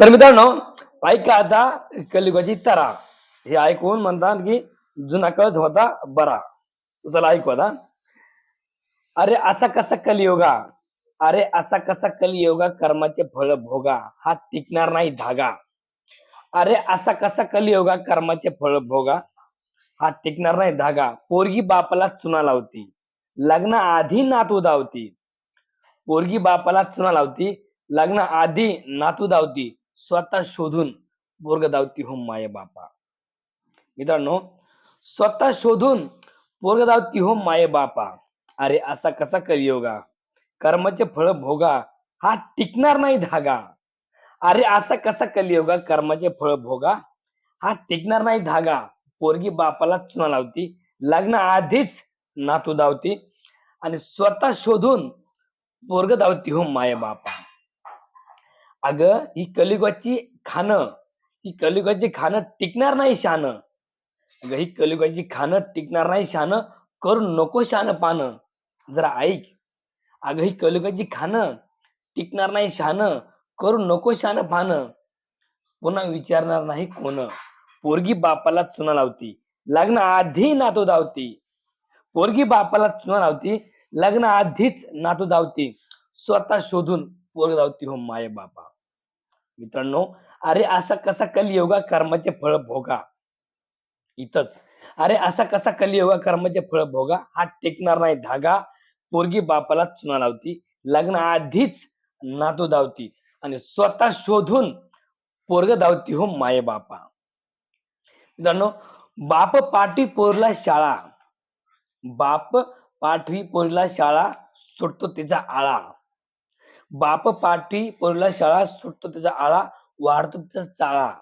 तर मित्रांनो ऐका आता कलियुगाची तरा. हे ऐकून म्हणतात की जुना कळत होता बरा. चला ऐकू आता. अरे असा कसा कलियोगा? अरे असा कसा कलियोगा कर्माचे फळ भोगा? हा टिकणार नाही धागा. अरे असा कसा कलियोगा कर्माचे फळ भोगा? हा टिकणार नाही धागा. पोरगी बापाला चुना लावती. लग्न आधी नातू धावती पोरगी बापाला चुना लावती. लग्न आधी नातू धावती स्वतः शोधून पोरग धावती हो माय बापा. मित्रांनो स्वतः शोधून पोरग धावती हो माय बापा. अरे असा कसा कलियोगा? कर्माचे फळ भोगा हा टिकणार नाही धागा. अरे असा कसा कलियोगा? कर्माचे फळ भोगा हा टिकणार नाही धागा. पोरगी बापाला चुना लावती लग्न आधीच नातू धावती आणि स्वतः शोधून पोरग धावती हो माय बापा. अगं ही कलियुगाची खाणं. ही कलियुगाची खाणं टिकणार नाही शान. अगं ही कलियुगाची खाणं टिकणार नाही शान. करू नको शान पानं. जरा ऐक. अगं ही कलियुगाची खाणं टिकणार नाही शान. करू नको शान पानं. पुन्हा विचारणार नाही कोण. पोरगी बापाला चुना लावती. लग्न आधी नातू धावती. पोरगी बापाला चुना लावती. लग्न आधीच नातू धावती. स्वतः शोधून पोरग धावती हो माय बापा मित्रांनो अरे असा कसा कलियोगा कर्माचे फळ भोगा. इथंच. अरे असा कसा कलियोगा कर्माचे फळ भोगा. हा टेकणार नाही धागा. पोरगी बापाला चुना लावती. लग्न आधीच नातू धावती. आणि स्वतः शोधून पोरग धावती हो माये बापा. मित्रांनो बाप पाठी पोरला शाळा. बाप पाठवी पोरला शाळा. सुटतो तिचा आळा. बाप पाठी पोरला शाळा सुटतो त्याचा आळा वाढतो त्याचा चाळा.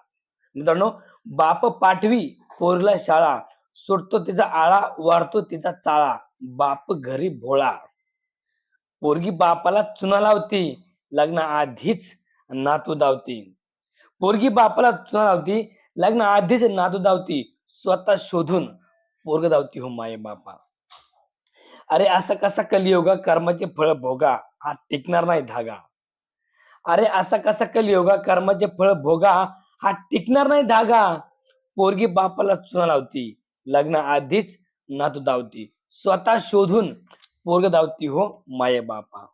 मित्रांनो बाप पाठवी पोरला शाळा सुटतो तिचा आळा वाढतो तिचा चाळा. बाप घरी भोळा. पोरगी बापाला चुना लावती लग्न आधीच नातू धावती पोरगी बापाला चुना लावती लग्न आधीच नातू धावती स्वतः शोधून पोरग धावती हो माये बापा अरे असा कसा कलियोगा कर्माचे फळ भोगा. हा टिकणार नाही धागा. अरे असा कसा कलियोगा कर्माचे फळ भोगा हा टिकणार नाही धागा. पोरगी बापाला चुना लावती लग्न आधीच नातू धावती स्वतः शोधून पोरग धावती हो माये बापा.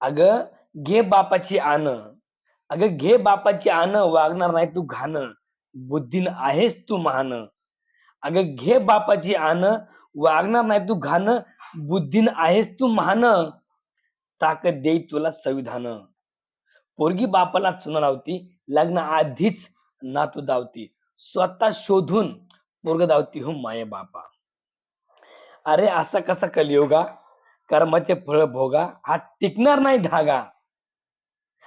अग घे बापाची आण अगं घे बापाची आण वागणार नाही तू घाण. बुद्धीन आहेस तू महान. अगं घे बापाची आण वागणार नाही तू घाण. बुद्धीन आहेस तू महान. ताकद देई तुला संविधान. पोरगी बापाला चुना लावती लग्न आधीच नातू धावती स्वतः शोधून पोरग धावती हो माये बापा. अरे असा कसा कलियोगा? कर्माचे फळ भोगा हा टिकणार नाही धागा.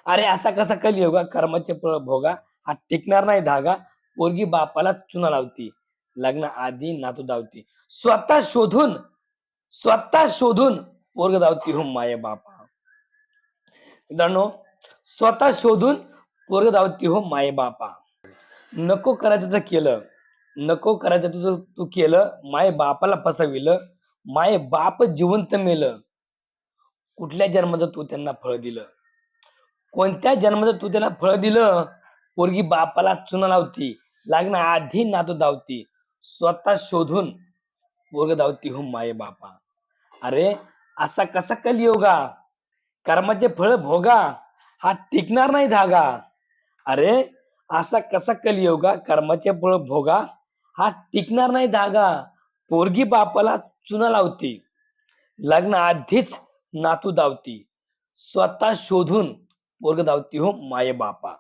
अरे असा कसा कलियोगा? कर्माचे फळ भोगा हा टिकणार नाही धागा. पोरगी बापाला चुना लावती लग्न आधी नातू धावती स्वतः शोधून स्वतः शोधून पोरग धावती हो माये बापा. मित्रांनो स्वतः शोधून पोरग धावती हो माय बापा. नको करायचं तर केलं. नको करायचं तुझं तू केलं. माय बापाला फसविलं. माय बाप जिवंत मेलं. कुठल्या जन्माचं तू त्यांना फळ दिलं? कोणत्या जन्माचं तू त्यांना फळ दिलं? पोरगी बापाला चुना लावती. लागणं आधी नातू धावती. स्वतः शोधून पोरग धावती हो माय बापा. अरे असा कसा कलियोगा कर्माचे फळ भोगा हा टिकणार नाही धागा. अरे असा कसा कलियोगा कर्माचे फळ भोगा हा टिकणार नाही धागा. पोरगी बापाला चुना लावती. लग्न आधीच नातू धावती स्वतः शोधून पोरग धावती हो माये बापा.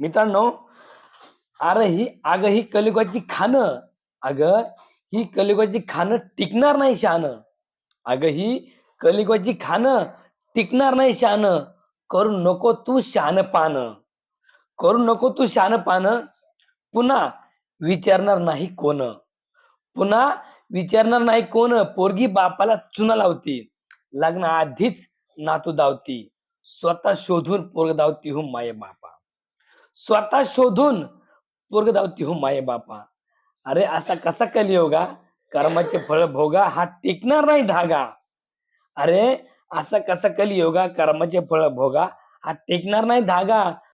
मित्रांनो अरे ही अगं ही कलियुगाची खाणं. अग ही कलियुगाची खाणं टिकणार नाही शान. अगं ही कलियुगाची खाणं टिकणार नाही शान करू नको तू शान पान करू नको तू शान पान पुन्हा विचारणार नाही कोण. पुन्हा विचारणार नाही कोण. पोरगी बापाला चुना लावती. लग्न आधीच नातू धावती स्वतः शोधून पोरग धावती हो माये बापा. स्वतः शोधून पोरग धावती हो माये बापा. अरे असा कसा कलियोगा? कर्माचे फळ भोगा. हा टिकणार नाही धागा. अरे असं कसा कलियोगा कर्माचे फळ भोगा? हा टेकणार नाही धागा.